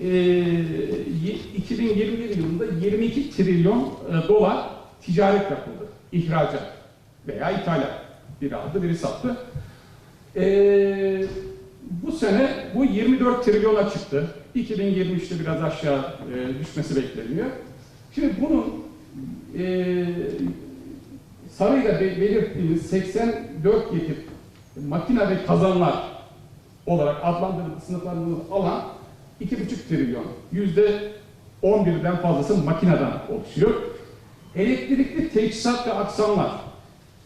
e, y- 2021 yılında 22 trilyon e, dolar ticaret yapıldı. İhracat veya ithalat. Biri aldı, biri sattı. E, bu sene bu 24 trilyona çıktı. 2023'te biraz aşağı e, düşmesi bekleniyor. Şimdi bunun e, sarıyla be- belirttiğimiz 84 yetip makine ve kazanlar olarak adlandırıldığı sınıflandırılmış alan 2,5 trilyon. Yüzde 11'den fazlası makineden oluşuyor. Elektrikli teçhizat ve aksamlar.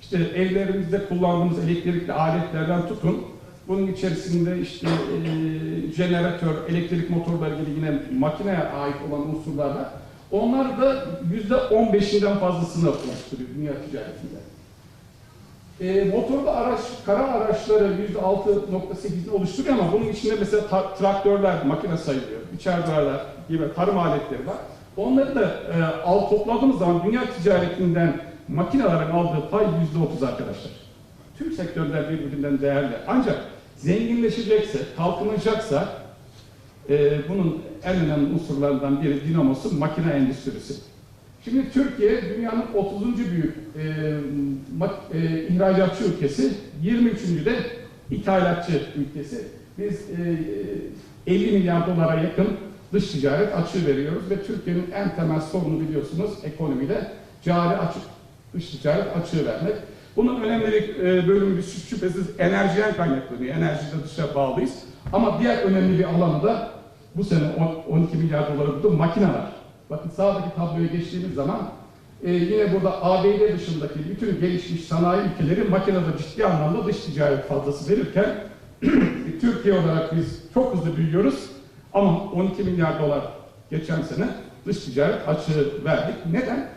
İşte evlerimizde kullandığımız elektrikli aletlerden tutun. Bunun içerisinde işte e, jeneratör, elektrik motorları gibi yine makineye ait olan unsurlarla onlar da yüzde 15'inden fazlasını oluşturuyor dünya ticaretinde. E, motorlu araç, kara araçları yüzde 6.8'ini oluşturuyor ama bunun içinde mesela traktörler, makine sayılıyor, içerideler gibi tarım aletleri var. Onları da e, al topladığımız zaman dünya ticaretinden makinelerin aldığı pay yüzde 30 arkadaşlar. Tüm sektörler birbirinden değerli. Ancak zenginleşecekse, kalkınacaksa e, bunun en önemli unsurlarından biri dinamosu makine endüstrisi. Şimdi Türkiye dünyanın 30. büyük e, e, ihracatçı ülkesi, 23. de ithalatçı ülkesi. Biz e, 50 milyar dolara yakın dış ticaret açığı veriyoruz ve Türkiye'nin en temel sorunu biliyorsunuz ekonomide cari açık, dış ticaret açığı vermek. Bunun önemli bir e, bölümü şü- şüphesiz enerjiden kaynaklanıyor. Enerjide dışa bağlıyız. Ama diğer önemli bir alanı da bu sene on- 12 milyar doları buldu makineler. Bakın sağdaki tabloya geçtiğimiz zaman e, yine burada ABD dışındaki bütün gelişmiş sanayi ülkeleri makinede ciddi anlamda dış ticaret fazlası verirken Türkiye olarak biz çok hızlı büyüyoruz ama 12 milyar dolar geçen sene dış ticaret açığı verdik. Neden?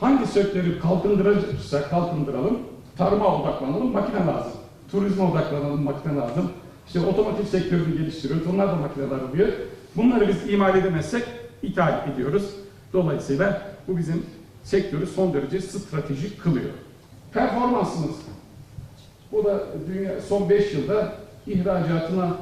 Hangi sektörü kalkındıracaksa kalkındıralım, tarıma odaklanalım, makine lazım. Turizme odaklanalım, makine lazım. İşte otomotiv sektörünü geliştiriyoruz, onlar da makineler oluyor. Bunları biz imal edemezsek ithal ediyoruz. Dolayısıyla bu bizim sektörü son derece stratejik kılıyor. Performansımız. Bu da dünya son 5 yılda ihracatına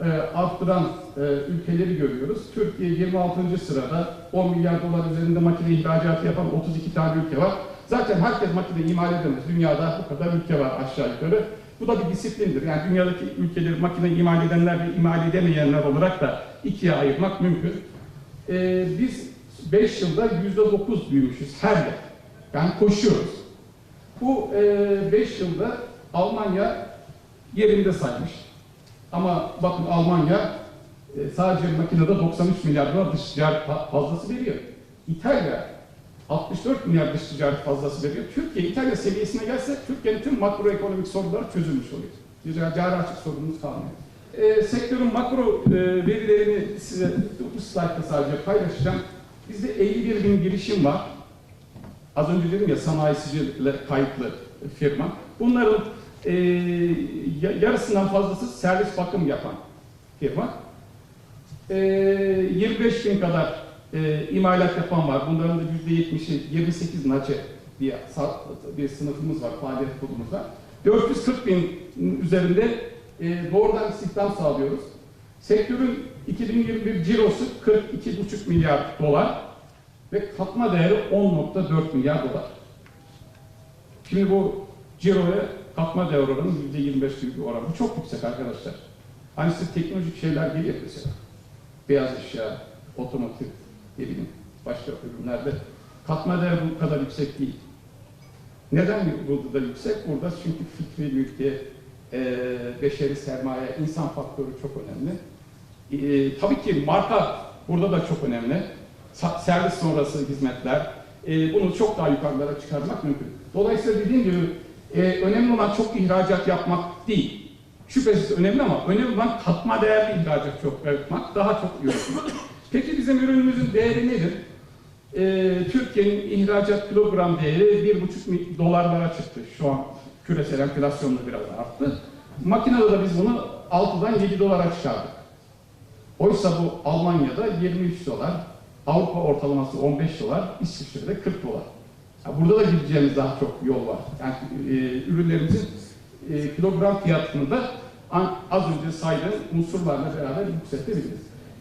e, arttıran e, ülkeleri görüyoruz. Türkiye 26. sırada 10 milyar dolar üzerinde makine ihracatı yapan 32 tane ülke var. Zaten herkes makine imal edemez. Dünyada bu kadar ülke var aşağı yukarı. Bu da bir disiplindir. Yani dünyadaki ülkeleri makine imal edenler ve imal edemeyenler olarak da ikiye ayırmak mümkün. E, biz 5 yılda %9 büyümüşüz her yıl. Yani koşuyoruz. Bu 5 yılda Almanya yerinde saymış. Ama bakın Almanya e, sadece makinede 93 milyar dolar dış ticaret fa- fazlası veriyor. İtalya 64 milyar dış ticaret fazlası veriyor. Türkiye İtalya seviyesine gelse Türkiye'nin tüm makroekonomik sorunları çözülmüş oluyor. Cari açık sorunumuz kalmıyor. E, sektörün makro e, verilerini size bu slaytta sadece paylaşacağım. Bizde 51 bin girişim var. Az önce dedim ya sanayisicilikle kayıtlı firma. Bunların e, ya- yarısından fazlası servis bakım yapan firma. E, 25 bin kadar e, imalat yapan var. Bunların da %70'i 28 nace diye bir sınıfımız var, faaliyet kolumuz var. 440 bin üzerinde e, doğrudan istihdam sağlıyoruz. Sektörün 2021 cirosu 42,5 milyar dolar ve katma değeri 10.4 milyar dolar. Şimdi bu ciroya katma değer oranı %25 gibi bir oran. Bu çok yüksek arkadaşlar. Hani size teknolojik şeyler geliyor mesela. Beyaz eşya, otomotiv, ne bileyim başka ürünlerde katma değer bu kadar yüksek değil. Neden burada da yüksek? Burada çünkü fikri mülkiye, e, beşeri sermaye, insan faktörü çok önemli. E, tabii ki marka burada da çok önemli. Sa- servis sonrası hizmetler. E, bunu çok daha yukarılara çıkarmak mümkün. Dolayısıyla dediğim gibi e, önemli olan çok ihracat yapmak değil. Şüphesiz önemli ama önemli olan katma değerli ihracat çok yapmak, daha çok üretmek. Peki bizim ürünümüzün değeri nedir? Ee, Türkiye'nin ihracat kilogram değeri 1,5 mi- dolarlara çıktı. Şu an küresel enflasyonla biraz arttı. Makinede de biz bunu 6'dan 7 dolara çıkardık. Oysa bu Almanya'da 23 dolar, Avrupa ortalaması 15 dolar, İsviçre'de 40 dolar. Ya burada da gideceğimiz daha çok yol var. Yani e, ürünlerimizin e, kilogram fiyatını da az önce saydığım unsurlarla beraber yükseltebiliriz.